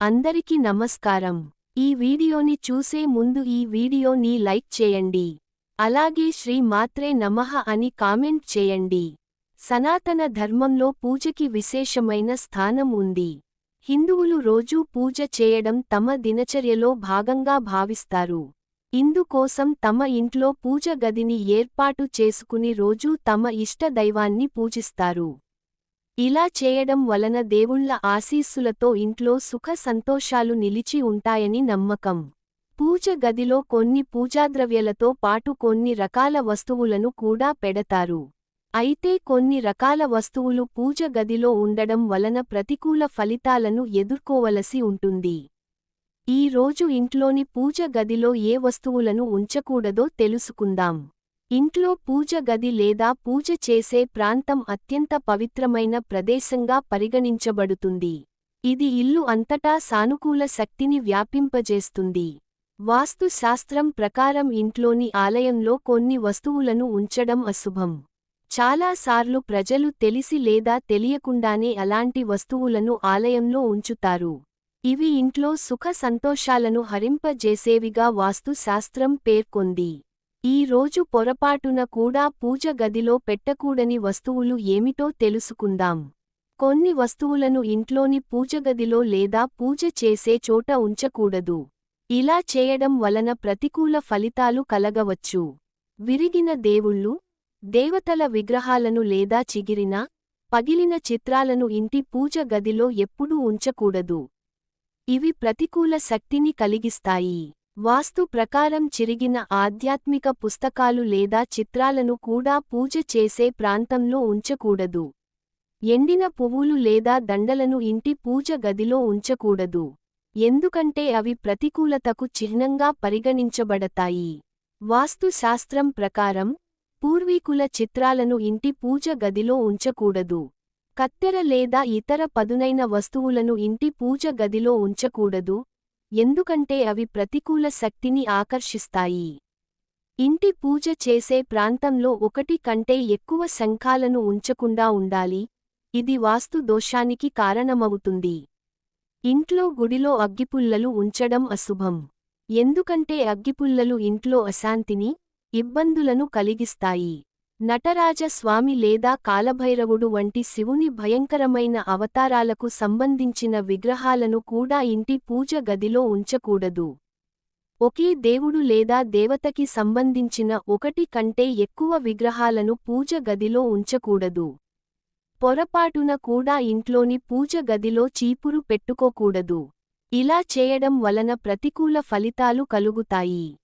అందరికి నమస్కారం. ఈ వీడియోని చూసే ముందు ఈ వీడియోని లైక్ చేయండి. అలాగే శ్రీ మాత్రే నమః అని కామెంట్ చేయండి. సనాతన ధర్మంలో పూజకి విశేషమైన స్థానం ఉంది. హిందువులు రోజూ పూజ చేయడం తమ దినచర్యలో భాగంగా భావిస్తారు. ఇందుకోసం తమ ఇంట్లో పూజ గదిని ఏర్పాటు చేసుకుని రోజూ తమ ఇష్ట దైవాన్ని పూజిస్తారు. ఇలా చేయడం వలన దేవుళ్ళ ఆశీస్సులతో ఇంట్లో సుఖ సంతోషాలు నిలిచి ఉంటాయని నమ్మకం. పూజ గదిలో కొన్ని పూజాద్రవ్యలతో పాటు కొన్ని రకాల వస్తువులను కూడా పెడతారు. అయితే కొన్ని రకాల వస్తువులు పూజ గదిలో ఉండడం వలన ప్రతికూల ఫలితాలను ఎదుర్కోవలసి ఉంటుంది. ఈ రోజు ఇంట్లోని పూజ గదిలో ఏ వస్తువులను ఉంచకూడదో తెలుసుకుందాం. ఇంట్లో పూజ గది లేదా పూజ చేసే ప్రాంతం అత్యంత పవిత్రమైన ప్రదేశంగా పరిగణించబడుతుంది. ఇది ఇల్లు అంతటా సానుకూల శక్తిని వ్యాపింపజేస్తుంది. వాస్తుశాస్త్రం ప్రకారం ఇంట్లోని ఆలయంలో కొన్ని వస్తువులను ఉంచడం అశుభం. చాలాసార్లు ప్రజలు తెలిసి లేదా తెలియకుండానే అలాంటి వస్తువులను ఆలయంలో ఉంచుతారు. ఇవి ఇంట్లో సుఖ సంతోషాలను హరింపజేసేవిగా వాస్తుశాస్త్రం పేర్కొంది. ఈ రోజు పొరపాటున కూడా పూజ గదిలో పెట్టకూడని వస్తువులు ఏమిటో తెలుసుకుందాం. కొన్ని వస్తువులను ఇంట్లోని పూజగదిలో లేదా పూజ చేసే చోట ఉంచకూడదు. ఇలా చేయడం వలన ప్రతికూల ఫలితాలు కలగవచ్చు. విరిగిన దేవుళ్ళు దేవతల విగ్రహాలను లేదా చిగిరిన పగిలిన చిత్రాలను ఇంటి పూజ గదిలో ఎప్పుడూ ఉంచకూడదు. ఇవి ప్రతికూల శక్తిని కలిగిస్తాయి. వాస్తు ప్రకారం చిరిగిన ఆధ్యాత్మిక పుస్తకాలు లేదా చిత్రాలను కూడా పూజ చేసే ప్రాంతంలో ఉంచకూడదు. ఎండిన పువ్వులు లేదా దండలను ఇంటి పూజ గదిలో ఉంచకూడదు. ఎందుకంటే అవి ప్రతికూలతకు చిహ్నంగా పరిగణించబడతాయి. వాస్తుశాస్త్రం ప్రకారం పూర్వీకుల చిత్రాలను ఇంటి పూజ గదిలో ఉంచకూడదు. కత్తెర లేదా ఇతర పదునైన వస్తువులను ఇంటి పూజ గదిలో ఉంచకూడదు. ఎందుకంటే అవి ప్రతికూల శక్తిని ఆకర్షిస్తాయి. ఇంటి పూజ చేసే ప్రాంతంలో ఒకటి కంటే ఎక్కువ శంఖాలను ఉంచకుండా ఉండాలి ఇది వాస్తు దోషానికి కారణమవుతుంది. ఇంట్లో గుడిలో అగ్గిపుల్లలు ఉంచడం అశుభం. ఎందుకంటే అగ్గిపుల్లలు ఇంట్లో అశాంతిని ఇబ్బందులను కలిగిస్తాయి. నటరాజ స్వామి లేదా కాలభైరవుడు వంటి శివుని భయంకరమైన అవతారాలకు సంబంధించిన విగ్రహాలను కూడా ఇంటి పూజ గదిలో ఉంచకూడదు. ఒకే దేవుడు లేదా దేవతకి సంబంధించిన ఒకటి కంటే ఎక్కువ విగ్రహాలను పూజ గదిలో ఉంచకూడదు. పొరపాటున కూడా ఇంట్లోని పూజ గదిలో చీపురు పెట్టుకోకూడదు. ఇలా చేయడం వలన ప్రతికూల ఫలితాలు కలుగుతాయి.